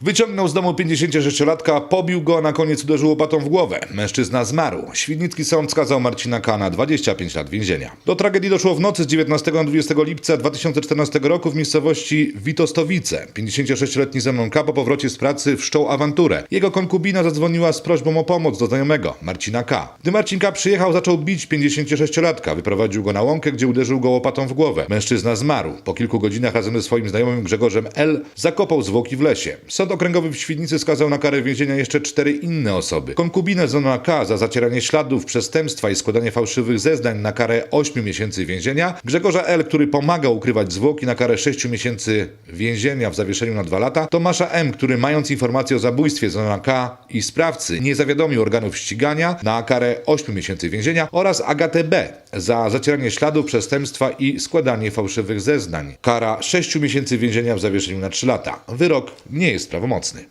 Wyciągnął z domu 56-latka, pobił go, a na koniec uderzył łopatą w głowę. Mężczyzna zmarł. Świdnicki sąd skazał Marcina K. na 25 lat więzienia. Do tragedii doszło w nocy z 19 na 20 lipca 2014 roku w miejscowości Witostowice. 56-letni Zenon K. po powrocie z pracy wszczął awanturę. Jego konkubina zadzwoniła z prośbą o pomoc do znajomego, Marcina K. Gdy Marcin K. przyjechał, zaczął bić 56-latka. Wyprowadził go na łąkę, gdzie uderzył go łopatą w głowę. Mężczyzna zmarł. Po kilku godzinach razem ze swoim znajomym Grzegorzem L. zakopał zwłoki w lesie. Sąd okręgowy w Świdnicy skazał na karę więzienia jeszcze cztery inne osoby. Konkubinę Zona K. za zacieranie śladów przestępstwa i składanie fałszywych zeznań na karę 8 miesięcy więzienia. Grzegorza L., który pomagał ukrywać zwłoki na karę 6 miesięcy więzienia w zawieszeniu na 2 lata. Tomasza M., który mając informację o zabójstwie Zona K. i sprawcy nie zawiadomił organów ścigania na karę 8 miesięcy więzienia oraz Agatę B. za zacieranie śladów przestępstwa i składanie fałszywych zeznań. Kara 6 miesięcy więzienia w zawieszeniu na 3 lata. Wyrok nie jest prawomocny.